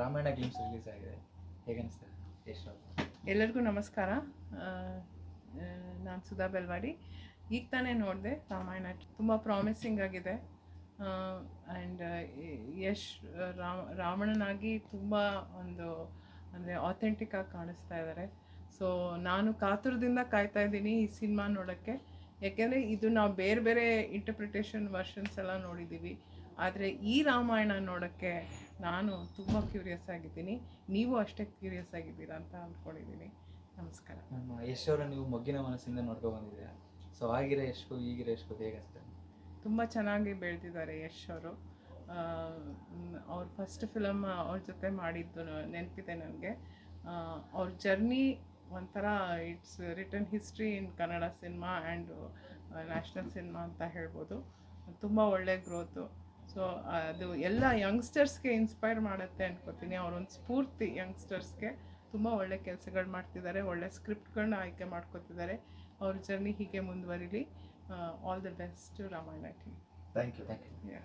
Ramayana glimpse release ಆಗಿದೆ. ಹೇಗೆ ಅನಿಸ್ತದೆ ಎಲ್ಲರಿಗೂ ನಮಸ್ಕಾರ. ನಾನು ಸುಧಾ ಬೆಲ್ವಾಡಿ. ಈಗ ತಾನೇ ನೋಡಿದೆ ರಾಮಾಯಣ. ತುಂಬ ಪ್ರಾಮಿಸಿಂಗ್ ಆಗಿದೆ. ಆ್ಯಂಡ್ ಯಶ್ ರಾವಣನಾಗಿ ತುಂಬ ಒಂದು, ಅಂದರೆ ಆಥೆಂಟಿಕ್ ಆಗಿ ಕಾಣಿಸ್ತಾ ಇದ್ದಾರೆ ಸೊ ನಾನು ಕಾತುರದಿಂದ ಕಾಯ್ತಾ ಇದ್ದೀನಿ ಈ ಸಿನಿಮಾ ನೋಡೋಕ್ಕೆ. ಯಾಕೆಂದರೆ ಇದು ನಾವು ಬೇರೆ ಬೇರೆ ಇಂಟರ್ಪ್ರಿಟೇಷನ್ ವರ್ಷನ್ಸ್ ಎಲ್ಲ ನೋಡಿದ್ದೀವಿ. ಆದರೆ ಈ ರಾಮಾಯಣ ನೋಡೋಕ್ಕೆ ನಾನು ತುಂಬ ಕ್ಯೂರಿಯಸ್ ಆಗಿದ್ದೀನಿ. ನೀವು ಅಷ್ಟೇ ಕ್ಯೂರಿಯಸ್ ಆಗಿದ್ದೀರಾ ಅಂತ ಅಂದ್ಕೊಂಡಿದ್ದೀನಿ. ನಮಸ್ಕಾರ. ನಮ್ಮ ಯಶೋರ ಅವರ ನೀವು ಮೊಗ್ಗಿನ ಮನಸ್ಸಿಂದ ನೋಡ್ಕೊ ಬಂದಿದ್ದೀರಾ? ಸೊ ಆಗಿರೋ ಯಶ್ಕು ಈಗಿರೋ ಯಶ್ಕು ಹೇಗೆ ತುಂಬ ಚೆನ್ನಾಗಿ ಬೆಳೆದಿದ್ದಾರೆ ಯಶ್ ಅವರು. ಅವ್ರ ಫಸ್ಟ್ ಫಿಲಮ್ ಅವ್ರ ಜೊತೆ ಮಾಡಿದ್ದು ನೆನಪಿದೆ ನನಗೆ. ಅವ್ರ ಜರ್ನಿ ಒಂಥರ it's return history in Kannada cinema and national cinema ಅಂತ ಹೇಳ್ಬೋದು. ತುಂಬ ಒಳ್ಳೆ ಗ್ರೋತು ಸೊ ಅದು ಎಲ್ಲ ಯಂಗ್ಸ್ಟರ್ಸ್ಗೆ ಇನ್ಸ್ಪೈರ್ ಮಾಡುತ್ತೆ ಅನ್ಕೋತೀನಿ. ಅವರೊಂದು ಸ್ಫೂರ್ತಿ ಯಂಗ್ಸ್ಟರ್ಸ್ಗೆ ತುಂಬ ಒಳ್ಳೆ ಕೆಲಸಗಳು ಮಾಡ್ತಿದ್ದಾರೆ ಒಳ್ಳೆ ಸ್ಕ್ರಿಪ್ಟ್ಗಳನ್ನ ಆಯ್ಕೆ ಮಾಡ್ಕೋತಿದ್ದಾರೆ. ಅವ್ರ ಜರ್ನಿ ಹೀಗೆ ಮುಂದುವರಿಲಿ. All the best Ramayana thank you thank you yeah